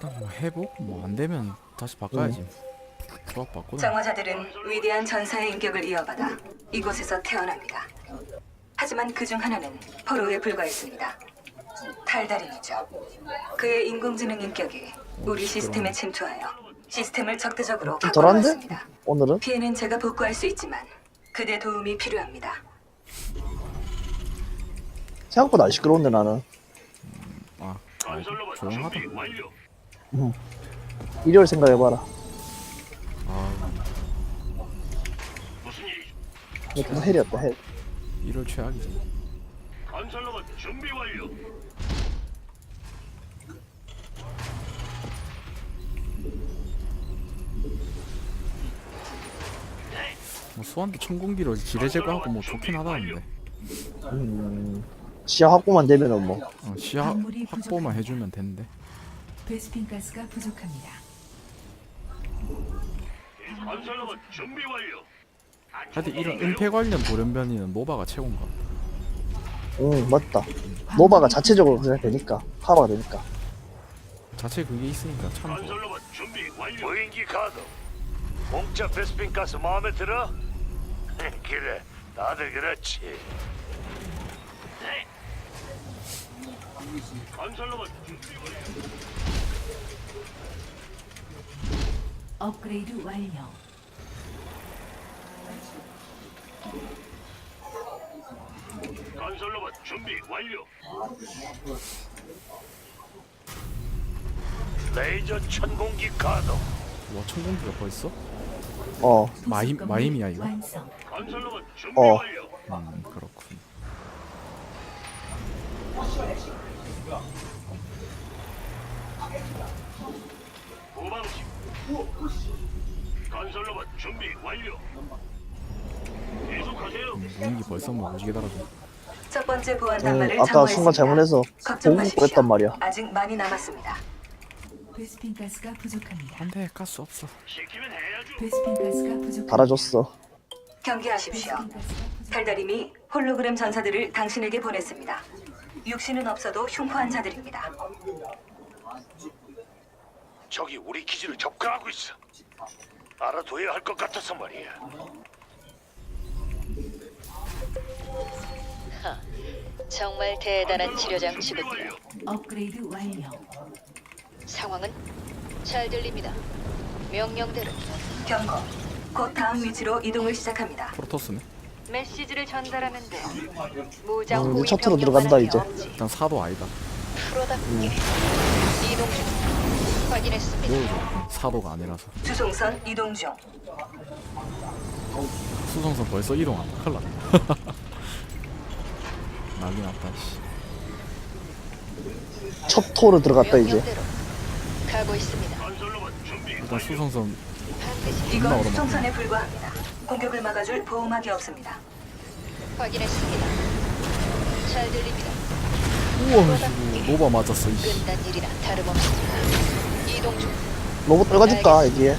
일단 뭐 해보고 뭐안 되면 다시 바꿔야지. 조합 바꾸자. 정화자들은 위대한 전사의 인격을 이어받아 이곳에서 태어납니다. 하지만 그 중 하나는 포로에 불과했습니다. 탈달인이죠. 그의 인공지능 인격이 우리 시스템에 침투하여 시스템을 적대적으로 좀 덜한데? 바꿔놓았습니다. 오늘은? 피해는 제가 복구할 수 있지만 그대 도움이 필요합니다. 생각보다 안 시끄러운데 나는 아, 아이고, 건설로봇 조용하다. 완료. 일요일 생각해봐라 아, 무슨 일이죠? 이거 좀 헬이었다 헬 이럴 최악이지. 건설로봇 준비 완료. 뭐 수완도 천공기로 지뢰 제거하고 뭐 좋긴 하다는데. 음, 시야 확보만 되면은 뭐 어, 시야 확보만 해주면 되는데. 베스핀 가스가 부족합니다. 건설로봇 준비 완료. 하여튼 이런 은폐 관련 돌연변이는 노바가 최고인가. 응, 맞다 노바가 자체적으로 그냥 되니까 커버가 되니까 자체 그게 있으니까 참 좋아. 건설로봇 준비 완료. 무인기 가동. 공짜 베스핀 가스 마음에 들어? 그래, 다들 그렇지. 건설로봇 준비 완료. 업그레이드 완료. 건설로봇 준비 완료. 레이저 천공기 가동. 와 천공기가 벌써? 어 마임 부속 마임이야 이거? 완성. 건설로봇 준비 어. 완료. 음 그렇군. 후방식. 건설로봇 준비 완료. 계속하세요. 무인기 벌써 뭐 오지게 달아줘. 첫 번째 보안 음, 단말을 아까 참고했습니다. 순간 잘못해서 걱정 보고 마십시오. 했단 말이야 아직 많이 남았습니다. 베스핀 가스가 부족합니다. 안돼 가스 없어. 시키면 해야죠. 베스핀 가스가 부족합니다. 달아줬어 경계하십시오. 베스핀 가스가 부족. 달달임이 홀로그램 전사들을 당신에게 보냈습니다. 육신은 없어도 흉포한 자들입니다. 적이 우리 기지를 접근하고 있어. 알아둬야 할 것 같아서 말이야. 정말 대단한 치료 장치군요. 업그레이드 완료. 상황은 잘 들립니다. 명령대로 경고. 곧 다음 위치로 이동을 시작합니다. 프로토스네. 메시지를 전달하면 돼. 무장 음, 호위 차트로 병력만 들어간다, 게 이제. 없지. 일단 사도 아니다. 프로답게 이동 중. 확인했습니다. 사도가 아니라서. 주송선 이동 중. 수성선 벌써 이동한다. 큰일 났다. 난리 났다. 씨. 첩토로 들어갔다 이제 명령대로 가고 있습니다. 일단 수성선 반드시 이건. 수송선에 불과합니다. 공격을 막아줄 보호막이 없습니다. 확인했습니다. 잘 들립니다. 우와 이거 노바 맞았어. 이씨. 끝난 일이나 다름없습니다. 이동 중. 로봇 떨가집다 여기에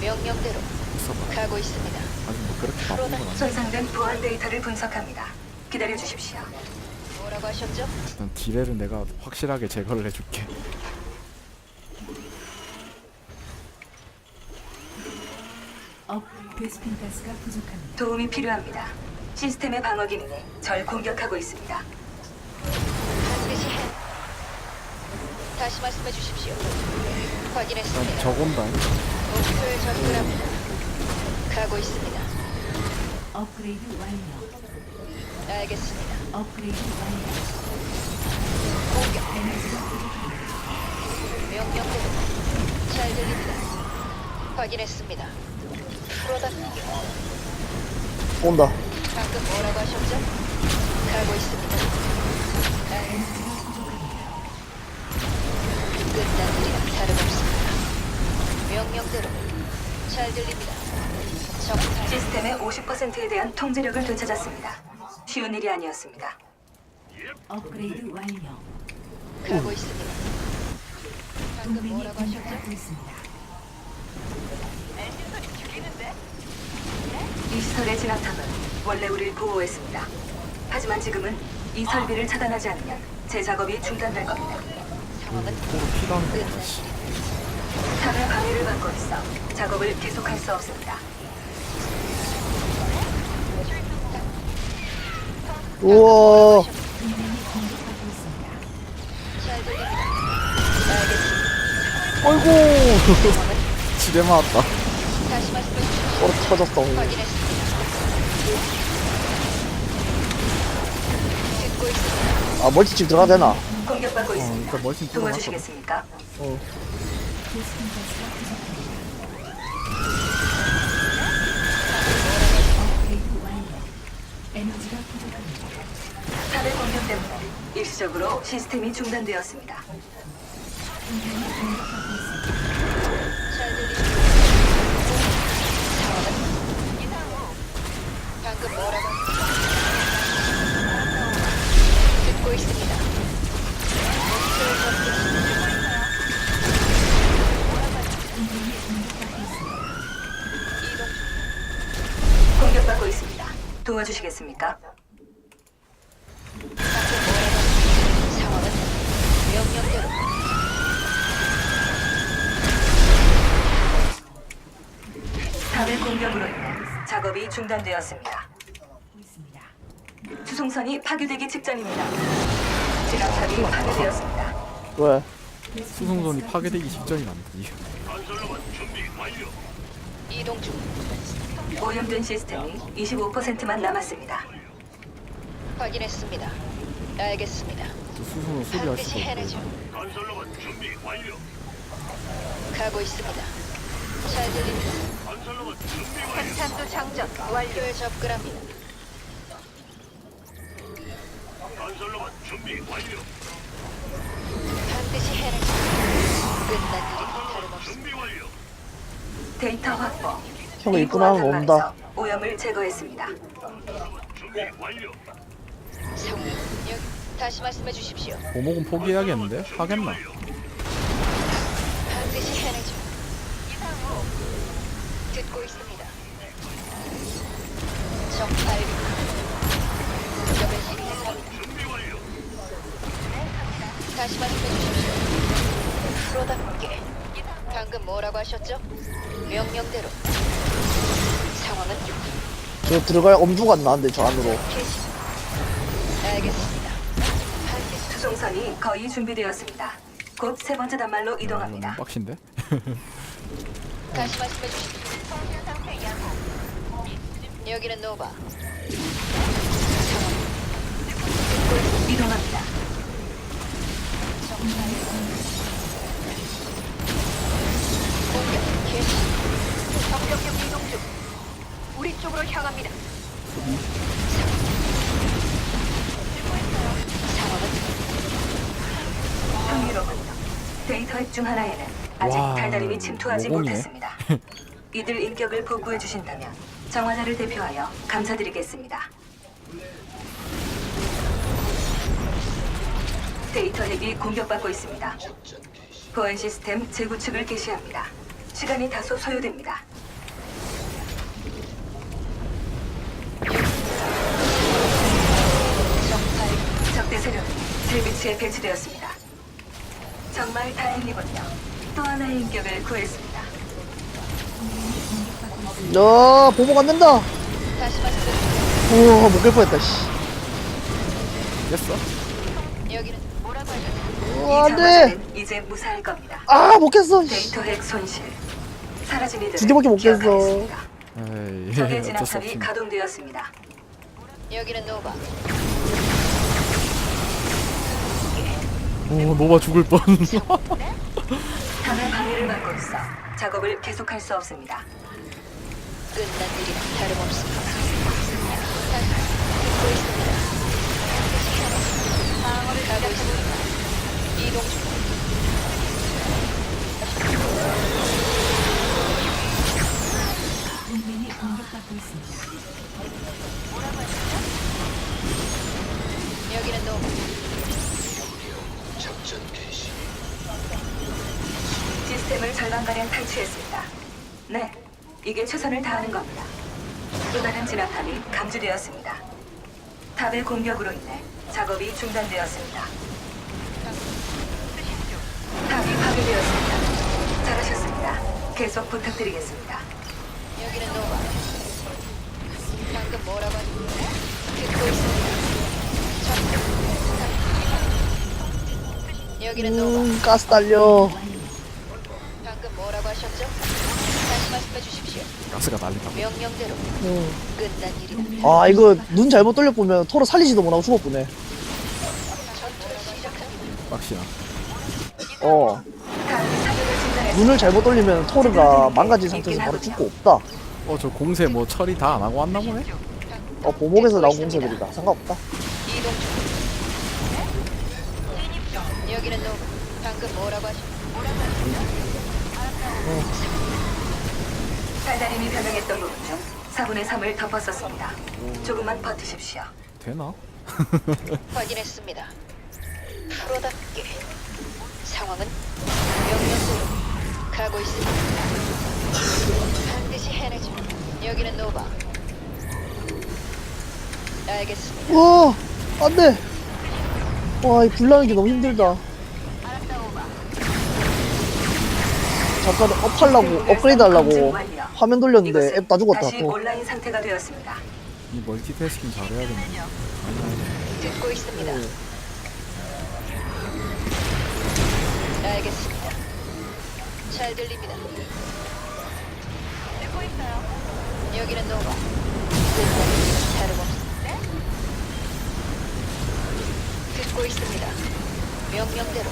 명령대로 있어봐. 가고 있습니다. 아직 뭐 그렇게 바쁜 건 아니야. 손상된 보안 데이터를 분석합니다. 기다려 주십시오. 뭐라고 하셨죠? 일단 딜레를 내가 확실하게 제거를 해줄게. 업 베스핀 가스가 부족합니다. 도움이 필요합니다. 시스템의 방어 기능이 절 공격하고 있습니다. 다시 말씀해 주십시오. 확인했습니다. 저건다. 목표에 접근합니다. 가고 있습니다. 업그레이드 완료. 알겠습니다. 업그레이드 완료. 공격. 명령대로 잘 들립니다. 확인했습니다. 프로답게 온다 방금 뭐라고 하셨죠? 가고 있습니다. 알- 에너지가 부족합니다. 끝난 일이나 다름없습니다. 명령대로 잘 들립니다. 정찰 시스템의 50%에 대한 통제력을 되찾았습니다. 쉬운 일이 아니었습니다. 업그레이드 완료. 가고 있습니다. 방금 동맹이 뭐라고 하셨죠? 공격받고 있습니다. 이 시설의 진압탑은 원래 우리를 보호했습니다. 하지만 지금은 이 설비를 차단하지 않으면 제 작업이 중단될 겁니다. 포로 피다는 거 씨. 탑의 방해를 받고 있어 작업을 계속할 수 없습니다. 우와. 어이구 지뢰 맞았다 다시 말씀해 주십시오. 어 터졌어. 아 멀티칩 들어가야 되나 공격받고 어 있습니다. 일단 뚫어놨어 도와주시겠습니까? 어. 에너지가 부족합니다. 탑의 공격 때문에 일시적으로 시스템이 중단되었습니다. 잘 방금 뭐라고? 공격받고 있습니다. 도와주시겠습니까? 상황은 명령대로. 탑의 공격으로 인해 작업이 중단되었습니다. 하고 있습니다. 수송선이 파괴되기 직전입니다. 진압탑이 파괴되었습니다. 왜? 수송선이 파괴되기 완료. 이동 중. 오염된 시스템이 25%만 남았습니다. 확인했습니다. 알겠습니다. 반드시 해내죠. 없고 건설로만 준비 완료. 가고 있습니다. 잘 들립니다. 건설로만 준비 완료. 핵탄두 장전 완료에 접근합니다. 건설로만 준비 완료. 반드시 해내죠. 끝난 일이 다름없습니다. 준비 완료. 데이터 확보. 형 입구나면 온다 오염을 제거했습니다. 준비 완료. 상황 여기 다시 말씀해 주십시오. 오목은 포기해야겠는데? 하겠나? 반드시 해내죠. 듣고 있습니다. 정팔 공격을 시작합니다. 준비 완료. 다시 말씀해 주십시오. 프로답게 방금 뭐라고 하셨죠? 명령대로 상황은 저 들어갈 엄두가 안 나는데 저 안으로. 알겠습니다. 수송선이 거의 준비되었습니다. 곧 세 번째 단말로 이동합니다. 너무 빡신데? 다시 말씀해 주십시오. 여기는 노바. 이동합니다. 공격 개시. 적병력 이동 중. 우리 쪽으로 향합니다. 상황은 흥미롭군요. 데이터 핵중 하나에는 아직 와, 달달임이 침투하지. 못했습니다. 이들 인격을 복구해 주신다면 정화자를 대표하여 감사드리겠습니다. 데이터 핵이 공격받고 있습니다. 보안 시스템 재구축을 개시합니다. 시간이 다소 소요됩니다. 정말 적대 세력이 제 위치에 배치되었습니다. 정말 다행이군요. 또 하나의 인격을 구했습니다. 야 보복 안 된다 다시 주십시오. 우와 못깰 뻔했다 씨 깼어? 여기는 뭐라고? 이 어, 안돼 이제 무사할 겁니다. 아 못 깼어 씨. 데이터 핵 손실. 사라진 이들을 두 개밖에 못 깼어. 에이 적의 어쩔 수 진압탑이 없습니다 가동되었습니다. 여기는 노바. 오 노바 죽을 뻔 탑의 방해를 받고 있어 작업을 계속할 수 없습니다. 끝난 일이나 다름없습니다. 듣고 있습니다. 방어를 가고 있습니다. 이동 중. 시스템을 절반가량 탈취했습니다. 네, 이게 최선을 다하는 겁니다. 또 다른 진압탑이 감지되었습니다. 탑의 공격으로 인해 작업이 중단되었습니다. 파괴되었습니다. 잘하셨습니다. 계속 부탁드리겠습니다. 여기는 노바. 방금 뭐라고 하지? 듣고 있습니다. 전- 여기는 노바. 음 가스 달려 하셨죠? 다시 말씀해 주십시오. 가스가 날린다 명령대로 음. 끝난 일이다. 아 이거 눈 잘못 돌려 보면 토로 살리지도 못하고 전투를 시작합니다. 빡시야 어. 눈을 잘못 돌리면 토르가 망가진 상태에서 바로 죽고 없다 어 저 공세 뭐 처리 다 안 하고 왔나 보네 어 보목에서 나온 공세들이다 상관없다 이동 중. 여기는 노바. 방금 뭐라고 하셨죠? 달달임이 변형했던 부분 중 4분의 3을 덮었었습니다. 조금만 버티십시오. 되나? 확인했습니다. 프로답게 상황은 명령대로 가고 있습니다. 반드시 해내죠. 여기는 노바. 알겠습니다. 와 안돼 와 이 불나는 게 너무 힘들다 잠깐 업하려고 업그레이드 하려고 화면 돌렸는데 앱 다 죽었다 다시 또 온라인 상태가 되었습니다. 이 멀티태스킹 잘해야겠네 아니 아니 듣고 있습니다. 알겠습니다. 잘 들립니다. 듣고 있어요. 여기는 노바. 다름없습니다. 듣고 있습니다. 명령대로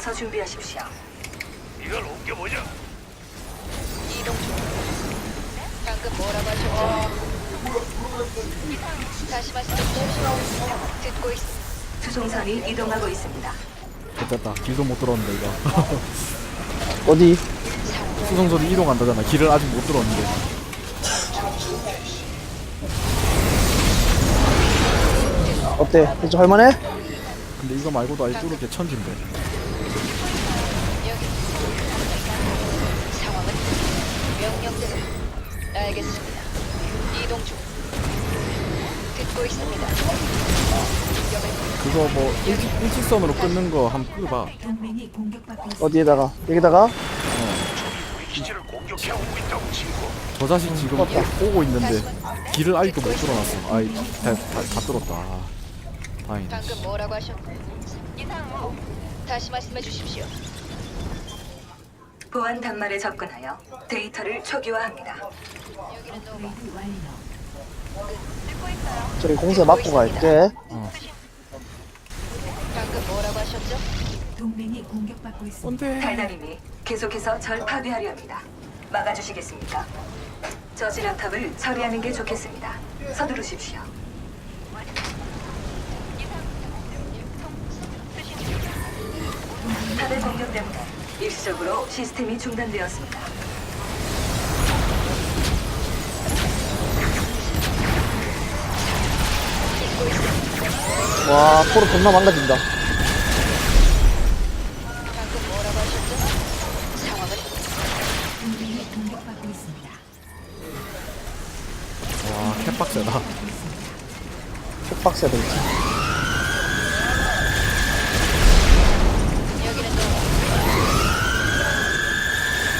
어서 준비하십시오. 이걸 옮겨보자. 이동 중. 방금 뭐라고 하셨죠? 다시 말씀해 주십시오. 듣고 있습니다. 수송선이 이동하고 있습니다. 됐다 길도 못 들었는데 이거 어디 수송선이 이동한다잖아 길을 아직 못 들었는데 어때 이제 할만해? 근데 이거 말고도 아예 뚫을 게 천진데 알겠습니다. 이동 중. 듣고 있습니다. 그거 뭐 일직, 일직선으로 끊는 거 한번 끄봐 동맹이 공격받고 있습니다. 어디에다가 여기다가 기지를 공격해 오고 있다고 친구. 저 자식 지금 오고 있는데 길을 아직도 못 뚫어놨어 아이 다, 다, 다 뚫었다 아, 다행이다 방금 뭐라고 하셨? 이상호. 다시 말씀해 주십시오. 보안 단말에 접근하여 데이터를 초기화합니다. 저기 공세 맞고 갈게 방금 뭐라고 하셨죠? 동맹이 공격받고 있습니다. 안돼 달달임이 계속해서 절 파괴하려 합니다. 막아주시겠습니까? 저 진압탑을 처리하는 게 좋겠습니다. 서두르십시오. 탑의 공격 때문에 일시적으로 시스템이 중단되었습니다. 와 토로 겁나 망가진다 방금 뭐라고 하셨죠? 상황은 동맹이 공격받고 있습니다. 와 캣박스다 촉박세도 있지 여기는 노바.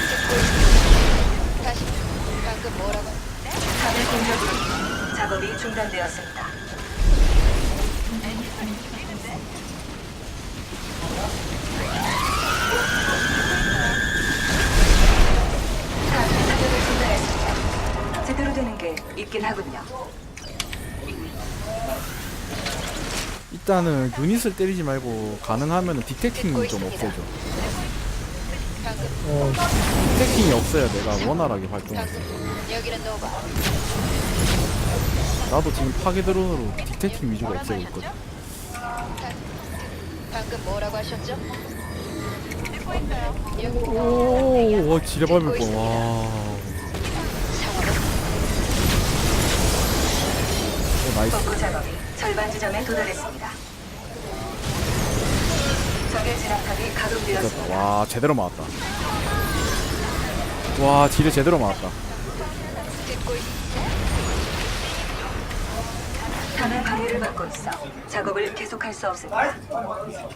듣고 있습니다. 다시 방금 뭐라고? 탑의 작업이 중단되었습니다. 탑이 사격을 중단했습니다. 제대로 되는 게 있긴 하군요. 일단은 유닛을 때리지 말고 가능하면 디텍팅 좀 없애줘 어, 디텍팅이 없어야 내가 원활하게 활동할 수 있어 여기는 노바. 나도 지금 파괴 드론으로 디텍팅 위주로 없애고 있거든 방금 뭐라고 하셨죠? 듣고 있어요. 여기 오와 어, 지뢰 밟을 뻔 와 상황은 오 나이스 복구 작업이 절반 지점에 도달했습니다. 적의 진압탑이 가동되었습니다. 됐다 와 제대로 맞았다 와 딜을 제대로 맞았다 탑의 방해를 받고 있어 작업을 계속할 수 없습니다. 완료.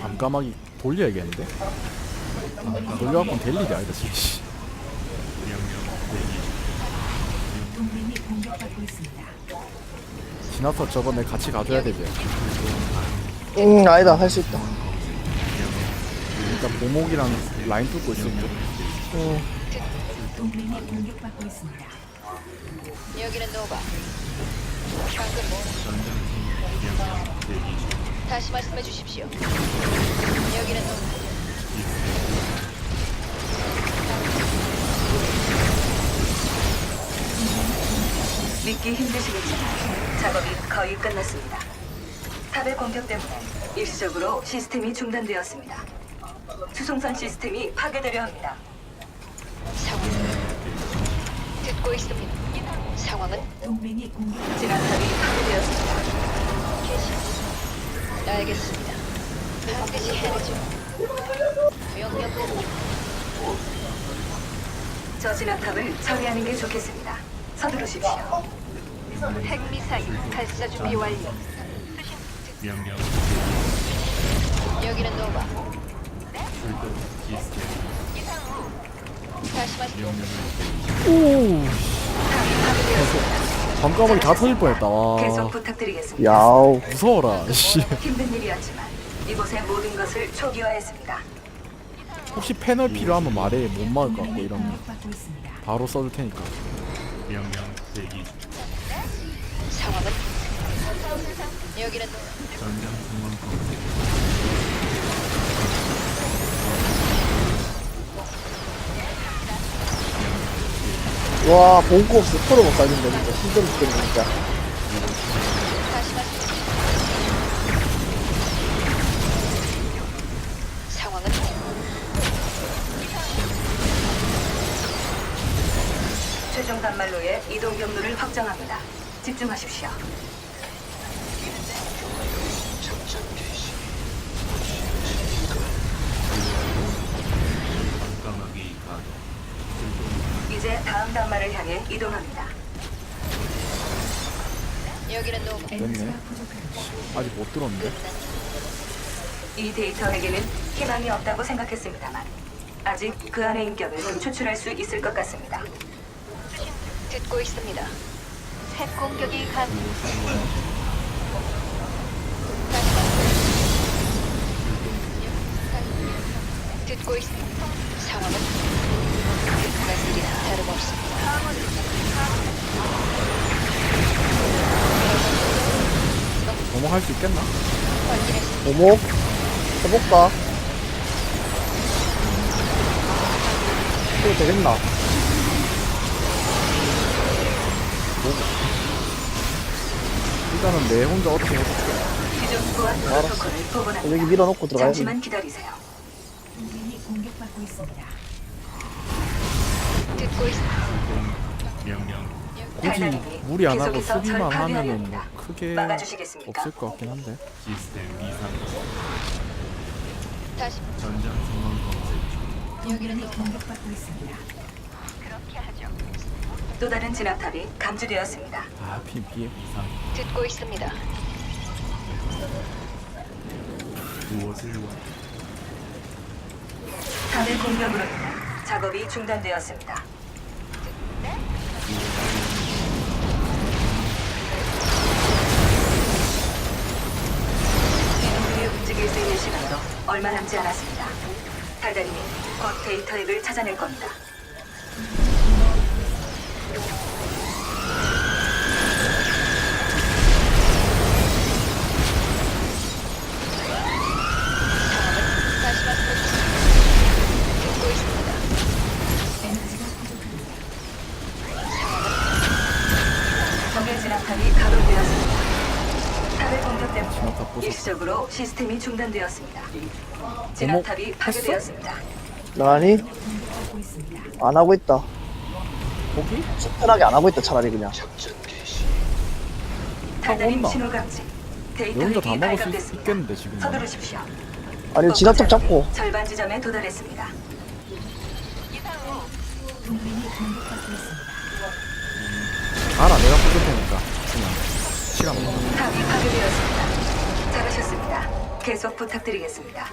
밤까마귀 돌려야겠는데? 돌려갖고 될 일이 아니다 씨 동맹이 공격받고 있습니다. 지나서 저번에 같이 가줘야 되지 응 아니다 할 수 있다 일단 보목이랑 라인 뚫고 있을게 응 동맹이 공격받고 있습니다. 여기는 노바. 방금 뭐? 다시 말씀해 주십시오. 여기는 노바. 믿기 힘드시겠지만 작업이 거의 끝났습니다. 탑의 공격 때문에 일시적으로 시스템이 중단되었습니다. 수송선 시스템이 파괴되려 합니다. 상황. 듣고 있습니다. 상황은 동맹이 공격 진압탑이 파괴되었습니다. 알겠습니다. 반드시 해내죠. 명령 저 진압탑을 처리하는 게 좋겠습니다. 서두르십시오. 핵미사일 발사 준비 완료. 여기는 노바. 다시 말씀. 밤까마귀 다 터질 뻔했다 계속 와 부탁드리겠습니다. 야우 무서워라 씨 힘든 일이었지만 이곳의 모든 것을 초기화했습니다. 혹시 패널 필요하면 말해 못 막을 것 같고 공격받고 있습니다. 바로 써줄 테니까 상황은 여기는 노바. 와 본거 없어 포로 못 살린다 진짜 힘들어 죽겠네 진짜 다시 말씀. 상황은 최종 단말로의 이동 경로를 확정합니다. 집중하십시오. 이제 다음 단말을 향해 이동합니다. 여기는 노바. 됐네 아직 못 들었는데 이 데이터에게는 희망이 없다고 생각했습니다만 아직 그 안의 인격을 추출할 수 있을 것 같습니다. 듣고 있습니다. 핵 공격이 간. 듣고 있습니다. 상황은 말씀이나 다름없습니다. 넘어갈 수 있겠나? 확인했습니다. 오목 해볼까? 해도 되겠나? 일단은 내 혼자 어떻게 해볼게 기존 보안 프로토콜을 복원합니다. 여기 밀어놓고 들어가야 돼 잠시만 기다리세요. 동맹이 공격받고 있습니다. 듣고 있습니다. 굳이 달달님이 무리 안 하고 계속해서 수비만 절 하면은 뭐. 크게 막아주시겠습니까? 없을 것 같긴 한데 다시 동맹이 공격받고 있습니다. 또 다른 진압탑이 감지되었습니다. 아 피, 피해 듣고 있습니다. 탑의 공격으로 인해 작업이 중단되었습니다. 이놈들이 움직일 수 있는 시간도 얼마 남지 않았습니다. 달달님이 곧 데이터 핵을 찾아낼 겁니다. 시스템이 중단되었습니다. 진압탑이 파괴되었습니다. 나니. 안 하고 있다 거기? 편하게 안 하고 있다 차라리 그냥 온다. 신호 감지. 내 데이터 혼자 다 핵이 먹을 수 발각됐습니다. 있겠는데 지금 서두르십시오. 아니 진압탑 잡고 절반 지점에 도달했습니다. 알아 내가 부술 테니까 그냥 시간 없어 탑이 파괴되었습니다. 잘하셨습니다. 계속 부탁드리겠습니다.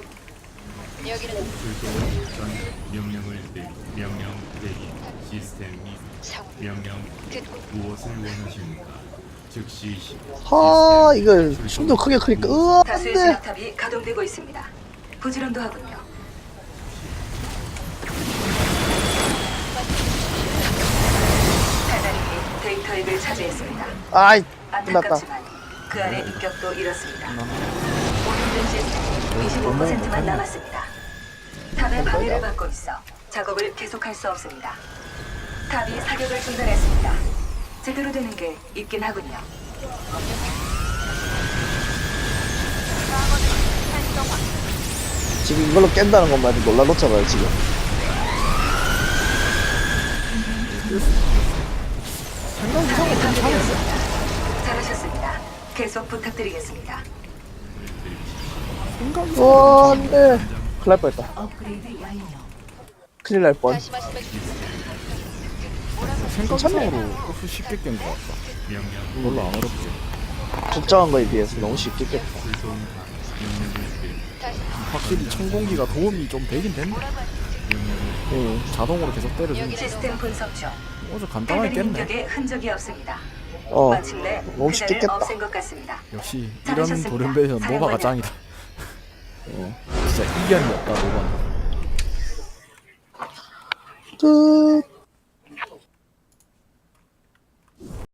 출동 전 명령을 대 명령 대기 시스템 이 명령 무엇을 원하십니까? 즉시 시 하 이걸 숨도 크게 크니까 으아 다수의 안돼 진압탑이 가동되고 있습니다. 부지런도 하군요. 달달님이 데이터 핵을 차지했습니다. 아이 끝났다 안타깝지만 그 안에 인격도 잃었습니다. 오염된 시스템 25%만 남았습니다. 탑의 방해를 받고 있어 작업을 계속할 수 없습니다. 탑이 사격을 중단했습니다. 제대로 되는 게 있긴 하군요. 지금 이걸로 깬다는 것만 해도 놀라 놓잖아요 지금 탑이 파괴되었습니다. 잘하셨습니다. 계속 부탁드리겠습니다. 와 안 돼 큰일 날 뻔했다. 업그레이드 완료. 큰일 날뻔. 생각상으로 고수 쉽게 깬 것 같다. 별로 안 어렵지. 걱정한 거에 비해서 너무 쉽게 깼다 확실히 천공기가 도움이 좀 되긴 된다. 응. 자동으로 계속 때려주니까 시스템 분석 중. 어제 간단하게 달달님 깼네. 흔적이 없습니다. 어 마침내 너무 쉽게 깼다. 없앤 것 같습니다. 역시 이런 잘하셨습니다. 돌연변이는 노바가. 짱이다 어, 진짜 이견이 없다 노바는 끝